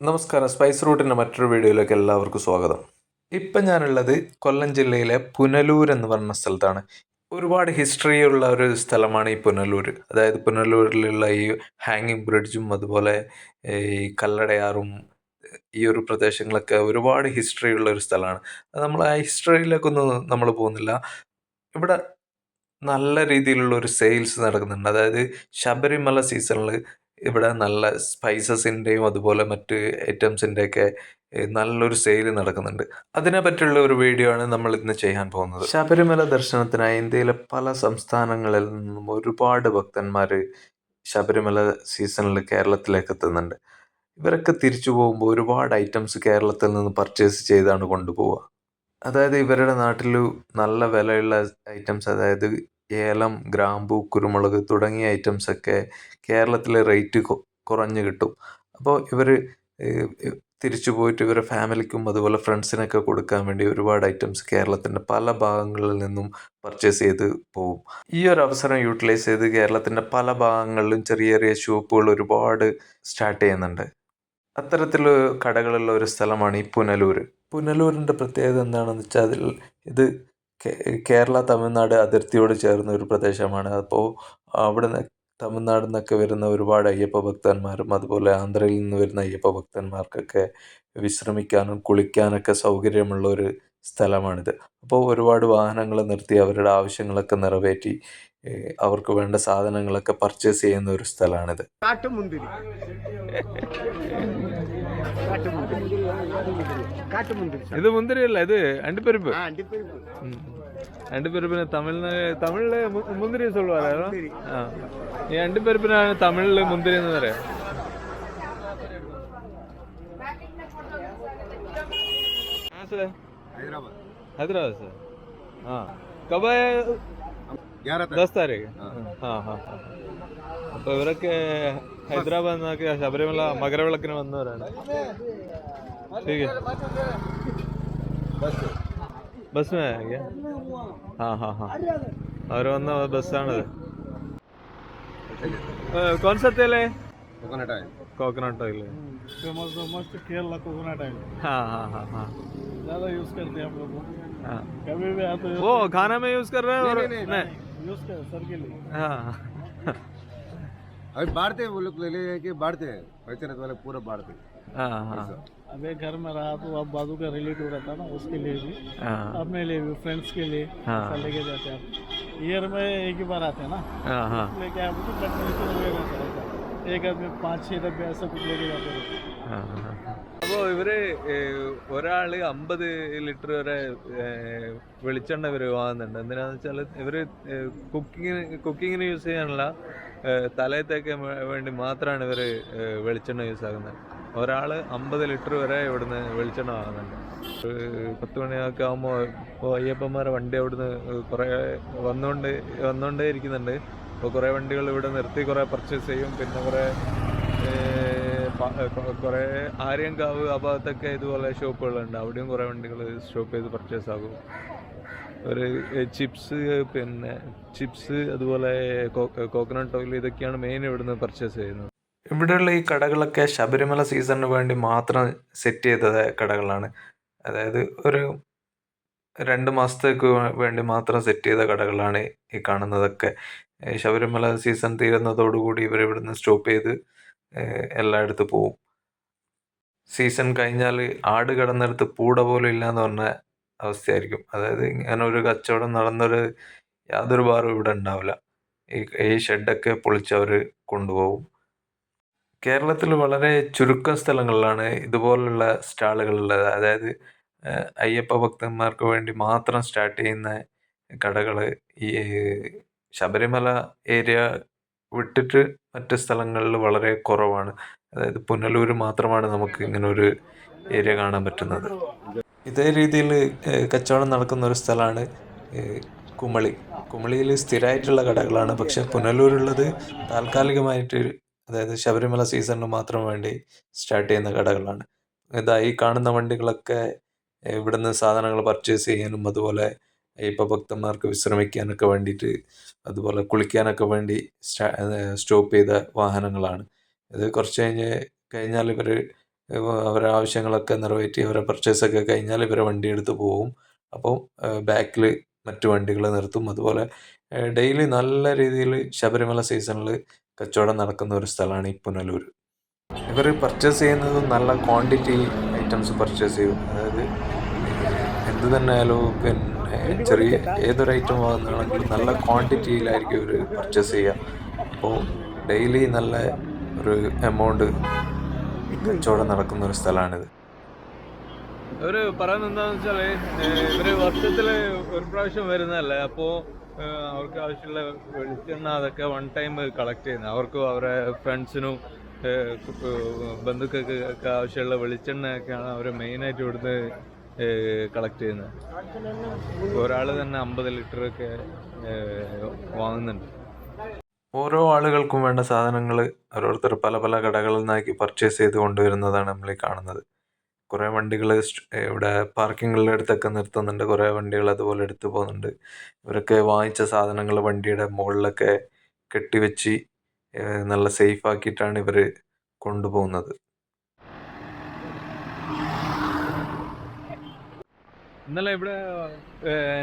നമസ്കാരം. സ്പൈസ് റൂട്ടിന്റെ മറ്റൊരു വീഡിയോയിലേക്ക് എല്ലാവർക്കും സ്വാഗതം. ഇപ്പം ഞാനുള്ളത് കൊല്ലം ജില്ലയിലെ പുനലൂർ എന്ന് പറഞ്ഞ സ്ഥലത്താണ്. ഒരുപാട് ഹിസ്റ്ററി ഉള്ള ഒരു സ്ഥലമാണ് ഈ പുനലൂർ. അതായത് പുനലൂരിലുള്ള ഈ ഹാങ്ങിങ് ബ്രിഡ്ജും അതുപോലെ ഈ കല്ലടയാറും ഈ ഒരു പ്രദേശങ്ങളൊക്കെ ഒരുപാട് ഹിസ്റ്ററി ഉള്ള ഒരു സ്ഥലമാണ്. നമ്മൾ ആ ഹിസ്റ്ററിയിലേക്കൊന്നും നമ്മൾ പോകുന്നില്ല. ഇവിടെ നല്ല രീതിയിലുള്ള ഒരു സെയിൽസ് നടക്കുന്നുണ്ട്. അതായത് ശബരിമല സീസണിൽ ഇവിടെ നല്ല സ്പൈസസിന്റെയും അതുപോലെ മറ്റ് ഐറ്റംസിന്റെയൊക്കെ നല്ലൊരു സെയിൽ നടക്കുന്നുണ്ട്. അതിനെ പറ്റിയുള്ള ഒരു വീഡിയോ ആണ് നമ്മൾ ഇന്ന് ചെയ്യാൻ പോകുന്നത്. ശബരിമല ദർശനത്തിനായി ഇന്ത്യയിലെ പല സംസ്ഥാനങ്ങളിൽ നിന്നും ഒരുപാട് ഭക്തന്മാർ ശബരിമല സീസണിൽ കേരളത്തിലേക്ക് എത്തുന്നുണ്ട്. ഇവരൊക്കെ തിരിച്ചു പോകുമ്പോൾ ഒരുപാട് ഐറ്റംസ് കേരളത്തിൽ നിന്ന് പർച്ചേസ് ചെയ്താണ് കൊണ്ടുപോവുക. അതായത് ഇവരുടെ നാട്ടിൽ നല്ല വിലയുള്ള ഐറ്റംസ് അതായത് ഏലം ഗ്രാമ്പു കുരുമുളക് തുടങ്ങിയ ഐറ്റംസൊക്കെ കേരളത്തിലെ റേറ്റ് കുറഞ്ഞ് കിട്ടും. അപ്പോൾ ഇവർ തിരിച്ചു പോയിട്ട് ഇവരുടെ ഫാമിലിക്കും അതുപോലെ ഫ്രണ്ട്സിനൊക്കെ കൊടുക്കാൻ വേണ്ടി ഒരുപാട് ഐറ്റംസ് കേരളത്തിന്റെ പല ഭാഗങ്ങളിൽ നിന്നും പർച്ചേസ് ചെയ്ത് പോകും ഈ ഒരു അവസരം യൂട്ടിലൈസ് ചെയ്ത് കേരളത്തിന്റെ പല ഭാഗങ്ങളിലും ചെറിയ ചെറിയ ഷോപ്പുകൾ ഒരുപാട് സ്റ്റാർട്ട് ചെയ്യുന്നുണ്ട്. അത്തരത്തിൽ കടകളുള്ള ഒരു സ്ഥലമാണ് ഈ പുനലൂർ പുനലൂരിന്റെ പ്രത്യേകത എന്താണെന്ന് വെച്ചാൽ അതിൽ ഇത് കേരള തമിഴ്നാട് അതിർത്തിയോട് ചേർന്ന ഒരു പ്രദേശമാണ്. അപ്പോൾ അവിടെ നിന്ന് തമിഴ്നാട് നിന്നൊക്കെ വരുന്ന ഒരുപാട് അയ്യപ്പ ഭക്തന്മാരും അതുപോലെ ആന്ധ്രയിൽ നിന്ന് വരുന്ന അയ്യപ്പ ഭക്തന്മാർക്കൊക്കെ വിശ്രമിക്കാനും കുളിക്കാനൊക്കെ സൗകര്യമുള്ള ഒരു സ്ഥലമാണിത്. അപ്പോൾ ഒരുപാട് വാഹനങ്ങൾ നിർത്തി അവരുടെ ആവശ്യങ്ങളൊക്കെ നിറവേറ്റി അവർക്ക് വേണ്ട സാധനങ്ങളൊക്കെ പർച്ചേസ് ചെയ്യുന്ന ഒരു സ്ഥലമാണിത് ഇത് മുന്തിരിയല്ല ഇത് അണ്ടിപ്പരിപ്പ്. അണ്ടിപ്പരിപ്പിന് തമിഴ് തമിഴിൽ മുന്തിരി സോളുവാണ് ഈ അണ്ടിപ്പരിപ്പിനാണ് തമിഴിൽ മുന്തിരി എന്ന് പറയാം. ഹൈദരാബാദ്. ഹൈദരാബാദ് സാർ ആ. കബായ ದಸ್ ತಾರೀಕು ಹಾಂ ಹಾಂ അപ്പോൾ ഇവരൊക്കെ ഹൈദരാബാദ് നിന്നൊക്കെ ശബരിമല മകരവിളക്കിന് വന്നവരാണ് ബസ് മേ हाँ हाँ हाँ അവർ വന്ന ബസ്സാണത് कौन सा तेल है coconut oil coconut oil famous मस्त केरला कोकोनट ऑयल हाँ हाँ हाँ हाँ ज़्यादा यूज़ करते हैं हम लोग कभी भी आते वो खाना में यूज़ कर रहे हैं और नहीं यूज़ कर सर के लिए। हाँ। अभी बांटते हैं वो लोग ले ले के बांटते हैं पैसे वाले पूरा बांटते हैं। हाँ हाँ। अबे घर में रहा तो अब बाजू का रिलेटिव रहता ना उसके लिए भी। हाँ। अपने लिए भी फ्रेंड्स के लिए। हाँ। लेके जाते हैं ईयर में एक ही बार आते हैं ना। हाँ हाँ। लेके आए तो ले एक आदमी पाँच छः डब्बे ऐसा कुछ लेके जाते रहते हैं। അപ്പോൾ ഇവർ ഒരാൾ അമ്പത് ലിറ്റർ വരെ വെളിച്ചെണ്ണ ഇവർ വാങ്ങുന്നുണ്ട്. എന്തിനാന്ന് വെച്ചാൽ ഇവർ കുക്കിങ്ങിന് കുക്കിങ്ങിന് യൂസ് ചെയ്യാനുള്ള തലയത്തേക്ക് വേണ്ടി മാത്രമാണ് ഇവർ വെളിച്ചെണ്ണ യൂസ് ആക്കുന്നത്. ഒരാൾ അമ്പത് ലിറ്റർ വരെ ഇവിടുന്ന് വെളിച്ചെണ്ണ വാങ്ങുന്നുണ്ട്. പത്ത് മണിയൊക്കെ ആകുമ്പോൾ ഇപ്പോൾ അയ്യപ്പന്മാരെ വണ്ടി അവിടുന്ന് കുറേ വന്നുകൊണ്ട് വന്നുകൊണ്ടേ ഇരിക്കുന്നുണ്ട്. അപ്പോൾ കുറേ വണ്ടികൾ ഇവിടെ നിർത്തി കുറേ പർച്ചേസ് ചെയ്യും. പിന്നെ കുറേ കുറേ ആര്യങ്കാവ് ആ ഭാഗത്തൊക്കെ ഇതുപോലെ ഷോപ്പുകളുണ്ട്. അവിടെയും കുറേ വണ്ടികൾ സ്റ്റോപ്പ് ചെയ്ത് പർച്ചേസ് ആകും. ഒരു ചിപ്സ് പിന്നെ ചിപ്സ് അതുപോലെ കോക്കനട്ട് ഓയിൽ ഇതൊക്കെയാണ് മെയിൻ ഇവിടുന്ന് പർച്ചേസ് ചെയ്യുന്നത്. ഇവിടെയുള്ള ഈ കടകളൊക്കെ ശബരിമല സീസണിന് വേണ്ടി മാത്രം സെറ്റ് ചെയ്ത കടകളാണ്. അതായത് ഒരു രണ്ട് മാസത്തേക്ക് വേണ്ടി മാത്രം സെറ്റ് ചെയ്ത കടകളാണ് ഈ കാണുന്നതൊക്കെ. ശബരിമല സീസൺ തീരുന്നതോടുകൂടി ഇവർ ഇവിടുന്ന് സ്റ്റോപ്പ് ചെയ്ത് എല്ലായിടത്തും പോവും. സീസൺ കഴിഞ്ഞാൽ ആട് കിടന്നിടത്ത് പൂട പോലും ഇല്ല എന്ന് പറഞ്ഞ അവസ്ഥയായിരിക്കും. അതായത് ഇങ്ങനെ ഒരു കച്ചവടം നടന്നൊരു യാതൊരു ബാറും ഇവിടെ ഉണ്ടാവില്ല. ഈ ഈ ഷെഡൊക്കെ പൊളിച്ചവർ കൊണ്ടുപോകും. കേരളത്തിൽ വളരെ ചുരുക്കം സ്ഥലങ്ങളിലാണ് ഇതുപോലുള്ള സ്റ്റാളുകളുള്ളത്. അതായത് അയ്യപ്പ ഭക്തന്മാർക്ക് വേണ്ടി മാത്രം സ്റ്റാർട്ട് ചെയ്യുന്ന കടകൾ ഈ ശബരിമല ഏരിയ വിട്ടിട്ട് മറ്റ് സ്ഥലങ്ങളിൽ വളരെ കുറവാണ്. അതായത് പുനലൂർ മാത്രമാണ് നമുക്ക് ഇങ്ങനെ ഒരു ഏരിയ കാണാൻ പറ്റുന്നത്. ഇതേ രീതിയിൽ കച്ചവടം നടക്കുന്ന ഒരു സ്ഥലമാണ് കുമളി. കുമളിയിൽ സ്ഥിരമായിട്ടുള്ള കടകളാണ്. പക്ഷെ പുനലൂരുള്ളത് താൽക്കാലികമായിട്ട് അതായത് ശബരിമല സീസണിന് മാത്രം വേണ്ടി സ്റ്റാർട്ട് ചെയ്യുന്ന കടകളാണ്. ഇതാ ഈ കാണുന്ന വണ്ടികളൊക്കെ ഇവിടുന്ന് സാധനങ്ങൾ പർച്ചേസ് ചെയ്യാനും അതുപോലെ അയ്യപ്പ ഭക്തന്മാർക്ക് വിശ്രമിക്കാനൊക്കെ വേണ്ടിയിട്ട് അതുപോലെ കുളിക്കാനൊക്കെ വേണ്ടി സ്റ്റാ സ്റ്റോപ്പ് ചെയ്ത വാഹനങ്ങളാണ്. ഇത് കുറച്ച് കഴിഞ്ഞ് കഴിഞ്ഞാൽ ഇവർ അവരുടെ ആവശ്യങ്ങളൊക്കെ നിറവേറ്റി അവരെ പർച്ചേസൊക്കെ കഴിഞ്ഞാൽ ഇവരെ വണ്ടി എടുത്ത് പോകും അപ്പോൾ ബാക്കിൽ മറ്റു വണ്ടികൾ നിർത്തും. അതുപോലെ ഡെയിലി നല്ല രീതിയിൽ ശബരിമല സീസണിൽ കച്ചവടം നടക്കുന്ന ഒരു സ്ഥലമാണ് ഈ പുനലൂർ. ഇവർ പർച്ചേസ് ചെയ്യുന്നത് നല്ല ക്വാണ്ടിറ്റി ഐറ്റംസ് പർച്ചേസ് ചെയ്യും. അതായത് എന്ത് തന്നെ ആയാലും പിന്നെ ചെറിയ ഏതൊരു ഐറ്റം വാങ്ങുകയാണെങ്കിലും നല്ല ക്വാണ്ടിറ്റിയിലായിരിക്കും ഇവർ പർച്ചേസ് ചെയ്യുക. അപ്പോൾ ഡെയിലി നല്ല ഒരു എമൗണ്ട് കച്ചവടം നടക്കുന്ന ഒരു സ്ഥലമാണിത്. ഇവർ പറയുന്നത് എന്താന്ന് വെച്ചാൽ ഇവർ വർഷത്തിൽ ഒരു പ്രാവശ്യം വരുന്നതല്ലേ? അപ്പോ അവർക്ക് ആവശ്യമുള്ള വെളിച്ചെണ്ണ അതൊക്കെ വൺ ടൈം കളക്ട് ചെയ്യുന്നത് അവർക്കും അവരെ ഫ്രണ്ട്സിനും ബന്ധുക്കൾക്ക് ആവശ്യമുള്ള വെളിച്ചെണ്ണയൊക്കെയാണ് അവർ മെയിനായിട്ട് ഇവിടുന്ന് കളക്ട് ചെയ്യുന്നത് ഒരാൾ തന്നെ അമ്പത് ലിറ്റർ ഒക്കെ വാങ്ങുന്നുണ്ട്. ഓരോ ആളുകൾക്കും വേണ്ട സാധനങ്ങൾ ഓരോരുത്തർ പല പല കടകളിൽ നിന്നാക്കി പർച്ചേസ് ചെയ്ത് കൊണ്ടുവരുന്നതാണ് നമ്മൾ ഈ കാണുന്നത്. കുറേ വണ്ടികൾ ഇവിടെ പാർക്കിങ്ങുകളുടെ അടുത്തൊക്കെ നിർത്തുന്നുണ്ട്. കുറേ വണ്ടികൾ അതുപോലെ എടുത്തു പോകുന്നുണ്ട്. ഇവരൊക്കെ വാങ്ങിച്ച സാധനങ്ങൾ വണ്ടിയുടെ മുകളിലൊക്കെ കെട്ടിവെച്ച് നല്ല സേഫ് ആക്കിയിട്ടാണ് ഇവർ കൊണ്ടുപോകുന്നത്. ഇന്നലെ ഇവിടെ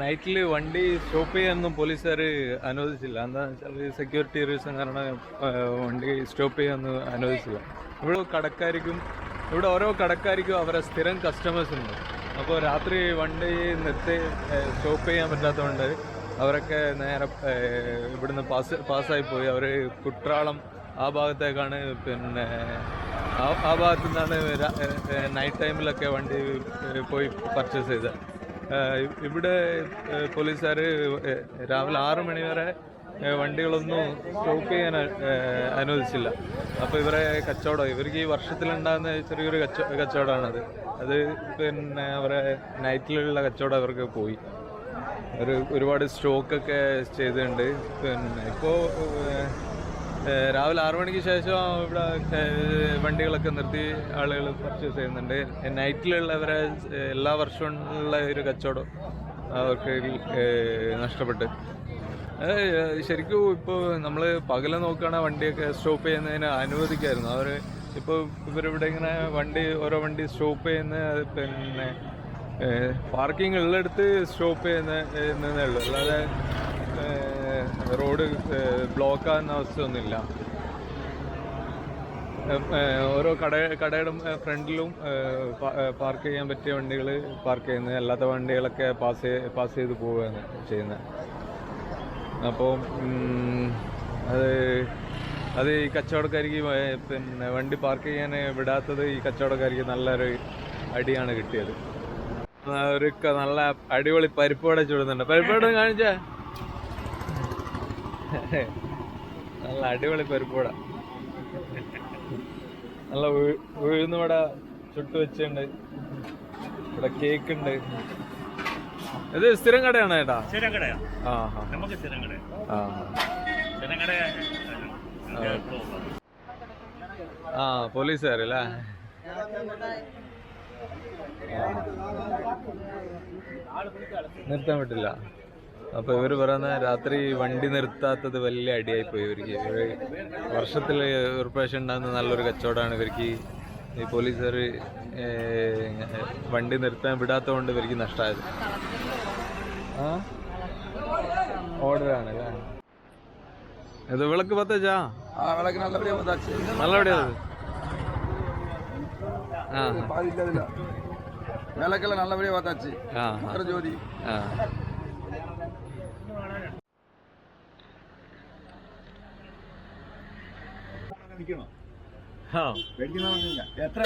നൈറ്റിൽ വണ്ടി സ്റ്റോപ്പ് ചെയ്യാനൊന്നും പോലീസുകാർ അനുവദിച്ചില്ല. എന്താണെന്ന് വെച്ചാൽ സെക്യൂരിറ്റി റീസൺ കാരണം വണ്ടി സ്റ്റോപ്പ് ചെയ്യാനൊന്നും അനുവദിച്ചില്ല. ഇവിടെ കടക്കാർക്കും ഇവിടെ ഓരോ കടക്കാർക്കും അവരെ സ്ഥിരം കസ്റ്റമേഴ്സ് ഉണ്ട്. അപ്പോൾ രാത്രി വണ്ടി നിർത്തി സ്റ്റോപ്പ് ചെയ്യാൻ പറ്റാത്തതുകൊണ്ട് അവരൊക്കെ നേരെ ഇവിടുന്ന് പാസ് പാസ്സായി പോയി. അവർ കുട്രാളം ആ ഭാഗത്തേക്കാണ് പിന്നെ ആ ഭാഗത്ത് നിന്നാണ് നൈറ്റ് ടൈമിലൊക്കെ വണ്ടി പോയി പർച്ചേസ് ചെയ്തത് ഇവിടെ പോലീസുകാർ രാവിലെ ആറു മണി വരെ വണ്ടികളൊന്നും സ്റ്റോപ്പ് ചെയ്യാൻ അനുവദിച്ചില്ല. അപ്പോൾ ഇവരെ കച്ചവടം ഇവർക്ക് ഈ വർഷത്തിലുണ്ടാകുന്ന ചെറിയൊരു കച്ച കച്ചവടമാണത്. അത് പിന്നെ അവരെ നൈറ്റിലുള്ള കച്ചവടം അവർക്ക് പോയി. ഒരു ഒരുപാട് സ്റ്റോക്കൊക്കെ ചെയ്തിട്ടുണ്ട്. പിന്നെ ഇപ്പോൾ രാവിലെ ആറു മണിക്ക് ശേഷം ഇവിടെ വണ്ടികളൊക്കെ നിർത്തി ആളുകൾ പർച്ചേസ് ചെയ്യുന്നുണ്ട്. നൈറ്റിലുള്ളവരെ എല്ലാ വർഷവും ഉള്ള ഒരു കച്ചവടം അവർക്ക് നഷ്ടപ്പെട്ട്. ശരിക്കും ഇപ്പോൾ നമ്മൾ പകല നോക്കുകയാണെങ്കിൽ വണ്ടിയൊക്കെ സ്റ്റോപ്പ് ചെയ്യുന്നതിന് അനുവദിക്കായിരുന്നു. അവർ ഇപ്പോൾ ഇവരിവിടെ ഇങ്ങനെ വണ്ടി ഓരോ വണ്ടി സ്റ്റോപ്പ് ചെയ്യുന്ന പിന്നെ പാർക്കിംഗ് ഉള്ളിടത്ത് സ്റ്റോപ്പ് ചെയ്യുന്ന ഉള്ളൂ. അല്ലാതെ റോഡ് ബ്ലോക്ക് ആകുന്ന അവസ്ഥയൊന്നുമില്ല. ഓരോ കട കടയുടെ ഫ്രണ്ടിലും പാർക്ക് ചെയ്യാൻ പറ്റിയ വണ്ടികൾ പാർക്ക് ചെയ്യുന്നത് അല്ലാത്ത വണ്ടികളൊക്കെ പാസ് പാസ് ചെയ്ത് പോവുകയാണ് ചെയ്യുന്നത്. അപ്പോൾ അത് അത് ഈ കച്ചവടക്കാരിക്ക് പിന്നെ വണ്ടി പാർക്ക് ചെയ്യാൻ വിടാത്തത് ഈ കച്ചവടക്കാരിക്ക് നല്ലൊരു അടിയാണ് കിട്ടിയത്. ഒരു നല്ല അടിപൊളി പരിപ്പ് പരിപ്പോടെ പരിപ്പ് വട കാണിച്ചേ. നല്ല അടിപൊളി പരിപ്പോട നല്ല ഉഴു- ഉഴുന്നുവട ചുട്ട് വെച്ചുണ്ട്. ഇവിടെ കേക്ക് ഉണ്ട് ഇത് സ്ഥിരം കടയാണ് ചേട്ടാ സ്ഥിരം കടയാ. ആ നമുക്ക് സ്ഥിരം കടയാ. ആ സ്ഥിരം കട ആ പോലീസുകാരല്ലേ? നിർത്താൻ പറ്റില്ല. അപ്പൊ ഇവര് പറയുന്ന രാത്രി വണ്ടി നിർത്താത്തത് വലിയ അടിയായി പോയി ഇവർക്ക് ഇവര് വർഷത്തിൽ ഒരു പ്രാവശ്യം ഉണ്ടാകുന്ന നല്ലൊരു കച്ചവടമാണ് ഇവർക്ക് ഈ പോലീസുകാർ വണ്ടി നിർത്താൻ വിടാത്തതുകൊണ്ട് ഇവർക്ക് നഷ്ടമായത് ആ ഓർഡറാണല്ലേ ഇത് വിളക്ക് പത്തച്ചാ விளக்கு நல்லபடியாக வந்தாச்சு நல்லபடியா அது ஆ பாதி இல்லை இதில் விளக்கெல்லாம் நல்லபடியாக பார்த்தாச்சு ஆ மகர ஜோதி മേടിക്കണോ മേടിക്കണമെന്നില്ല എത്ര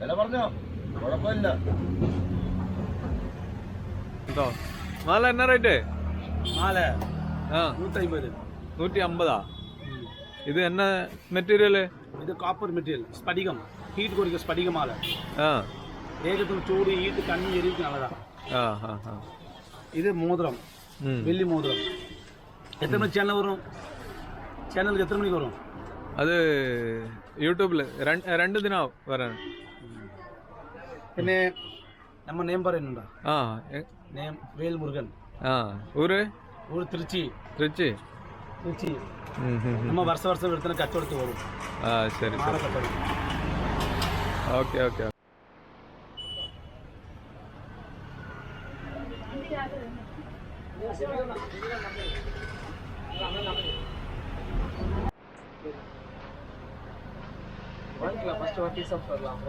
വില? പറഞ്ഞോ? കുഴപ്പമില്ല. കേട്ടോ മാല എന്നാ റേറ്റ്? മാല നൂറ്റമ്പത് നൂറ്റി അമ്പതാ ഇത് എന്നാ മെറ്റീരിയൽ ഇത് കോപ്പർ മെറ്റീരിയൽ സ്പടികം. ഹീറ്റ് കൊടുക്ക സ്പടിക മാല ദേഹത്തിന് ചൂട് ഹീറ്റ് കണ്ണി എരിവിക്ക് നല്ലതാ ഇത് മോതിരം. വെള്ളി മോതിരം. എത്ര മണി ചെന്ന വരും? சேனலுக்கு எத்தனை மணிக்கு வரும் അത് യൂട്യൂബില് രണ്ട് രണ്ട് ദിനാവും വരാൻ പിന്നെ நம்ம நேம் பாரு என்னண்டா ആ എ- நேம் வேல் முருகன் ആ ഊര് ஊர் திருச்சி திருச்சி திருச்சி ഉം, ഉം, ഉം. நம்ம வருஷ வருஷம் எடுத்தன கச்சவடத்து வரும் ആ ശരി மாலை ശരി கட்டணும் ഓക്കെ ഓക്കെ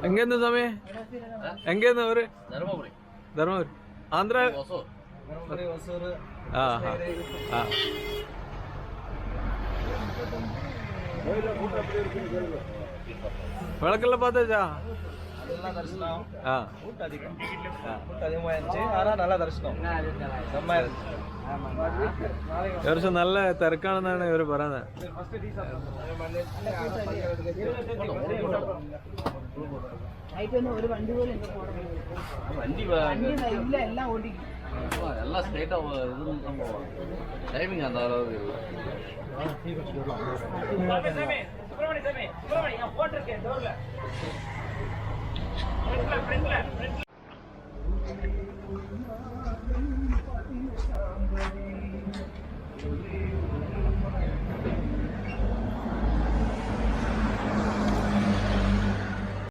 எங்கேருந்து சாமி எங்கேருந்து அவரு தருமபுரி ஆந்திரா ஆ ஆ. ஆ விளக்கெல்லாம் பார்த்தாச்சா ஆ ഈ വർഷം നല്ല തിരക്കാണെന്നാണ് ഇവര് പറയുന്നത് നൈറ്റൊന്നും ഒരു വണ്ടി പോലും ഇന്ന് പോകണം வண்டி വണ്ടി ഇല്ല എല്ലാം ഓടിക്കും எல்லாம் ஸ்ட்ரைட்டாக இது நம்ம டைமிங் அந்த அளவுக்கு சாமி சாமி சுப்பிரமணி சாமி சுப்பிரமணி நான் போட்டிருக்கேன் Thank you.